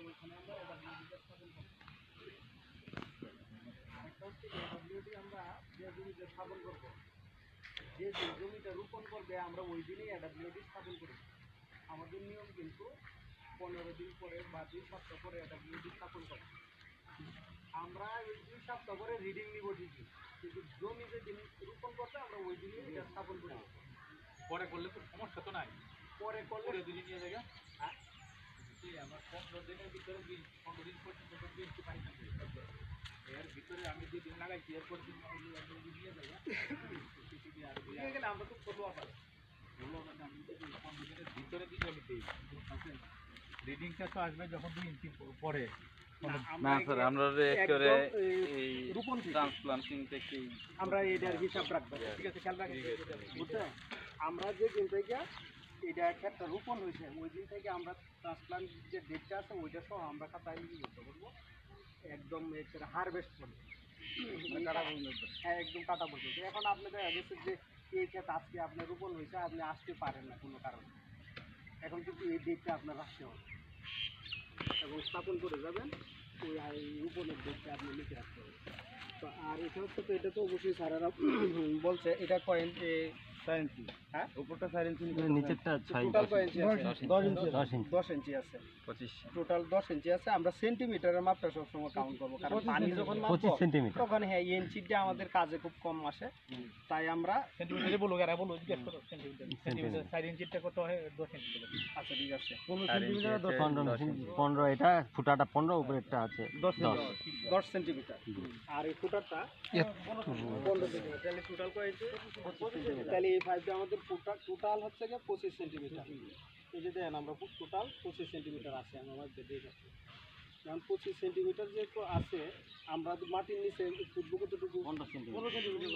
ওইখানে আমরা করব যে জমিতে স্থাপন করব যে যে জমিটা রোপণ করবে আমরা ওই দিনই এডাব্লিউডি স্থাপন করি আমাদের নিয়ম কিন্তু পনেরো দিন পরে বা দুই সপ্তাহ পরে এডাব্লিউডি স্থাপন করে আমরা ওই দুই সপ্তাহ পরে রিডিং নিব ঠিকই কিন্তু জমি যেদিন রোপণ করতে আমরা ওই দিনই এটা স্থাপন করি পরে করলে তো সমস্যা তো নাই পরে করলে দিনই নিয়ে যাবে হ্যাঁ। আমার পনেরো দিনের ভিতরে পনেরো দিন পর্যন্ত পাই না এর ভিতরে আমি যেদিন লাগাইছি এরপর দিন আমি আপনি নিয়ে আর নিয়ে গেলে আমরা তো করব আবার। বলল আমি পনেরো দিনের ভিতরে দিকে আমি দিই রিডিংটা তো আসবে যখন দুই ইঞ্চি পরে। না স্যার আমরা একেবারে এই, এই রোপণ ট্রান্সপ্লান্টিং থেকে আমরা এটার হিসাব রাখব ঠিক আছে? খেয়াল আমরা যে দিন থেকে এটা একটা রোপণ হয়েছে। ওই দিন থেকে আমরা ট্রান্সপ্লান্ট যে ডেটটা আছে ওইটা সহ আমরা খাতায় ইয়ে করব একদম হারভেস্ট করব হ্যাঁ একদম কাটা পর্যন্ত। এখন আপনাদের গেছে যে এই ক্ষেত আজকে আপনার রোপণ হয়েছে আপনি আসতে পারেন না কোনো কারণে। এখন কিন্তু এই ডেটটা আপনার রাখতে হবে। এবং স্থাপন করে যাবেন ওই রোপণের ডেটটা আপনি লিখে রাখতে হবে। তো আর এটা হচ্ছে তো এটা তো অবশ্যই স্যারেরা বলছে এটা কয়েন ইঞ্চি। হ্যাঁ? উপরটা ইঞ্চি নিচেরটা ছয় ইঞ্চি। আছে। ইঞ্চি। ইঞ্চি। টোটাল দশ ইঞ্চি আছে। আমরা সেন্টিমিটারের মাপটা সবসময় কাউন্ট করব কারণ পানি যখন সেন্টিমিটার তখন হ্যাঁ ইঞ্চিটা আমাদের কাজে খুব কম আসে। তাই আমরা সেন্টিমিটারে বলো এরা বলো জিজ্ঞেস করো সেন্টিমিটার ইঞ্চিটা কত হয়? আচ্ছা ঠিক আছে। এটা ফুটাটা পনেরো উপরেরটা আছে দশ দশ। সেন্টিমিটার আর এই ফুটারটা পনেরো সেন্টিমিটার তাহলে টোটাল কয় ইঞ্চি? তাহলে এই পাইপটা আমাদের টোটাল হচ্ছে গিয়ে পঁচিশ সেন্টিমিটার এই যে দেন আমরা টোটাল পঁচিশ সেন্টিমিটার আছে আমি আমার দিয়ে যাচ্ছি কারণ পঁচিশ সেন্টিমিটার যে আছে আমরা মাটির নিচে ফুটবো কতটুকু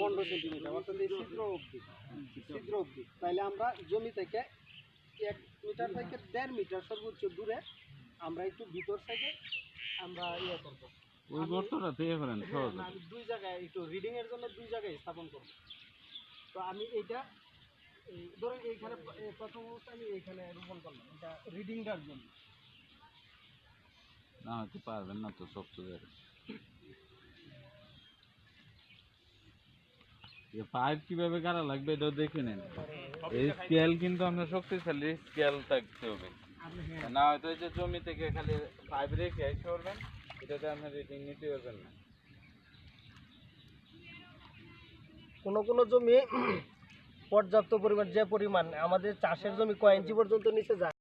পনেরো সেন্টিমিটার অর্থাৎ এই ছিদ্র অবধি। ছিদ্র অবধি। তাহলে আমরা জমি থেকে এক মিটার থেকে দেড় মিটার সর্বোচ্চ দূরে আমরা একটু ভিতর থেকে আমরা ইয়ে করব। ওই গর্তটা থেকে করেন সহজ দুই জায়গায় একটু রিডিং এর জন্য দুই জায়গায় স্থাপন করব। তো আমি এইটা এই ধরেন এইখানে প্রথম অবস্থা আমি এইখানে রোপণ করলাম। এটা রিডিংটার জন্য। না হয়তো পারবেন না তো জায়গা পাইপ কীভাবে গাড়া লাগবে এটাও দেখে নেন। এই স্কেল কিন্তু আমরা শক্তিশালী স্কেল থাকতে হবে। হ্যাঁ। না হয়তো এই যে জমি থেকে খালি পাইপ রেখে করবেন এটাতে আপনি রিডিং নিতে পারবেন না। কোনো কোনো জমি পর্যাপ্ত পরিমাণ, যে পরিমাণ আমাদের চাষের জমি কয় ইঞ্চি পর্যন্ত নিচে যায়।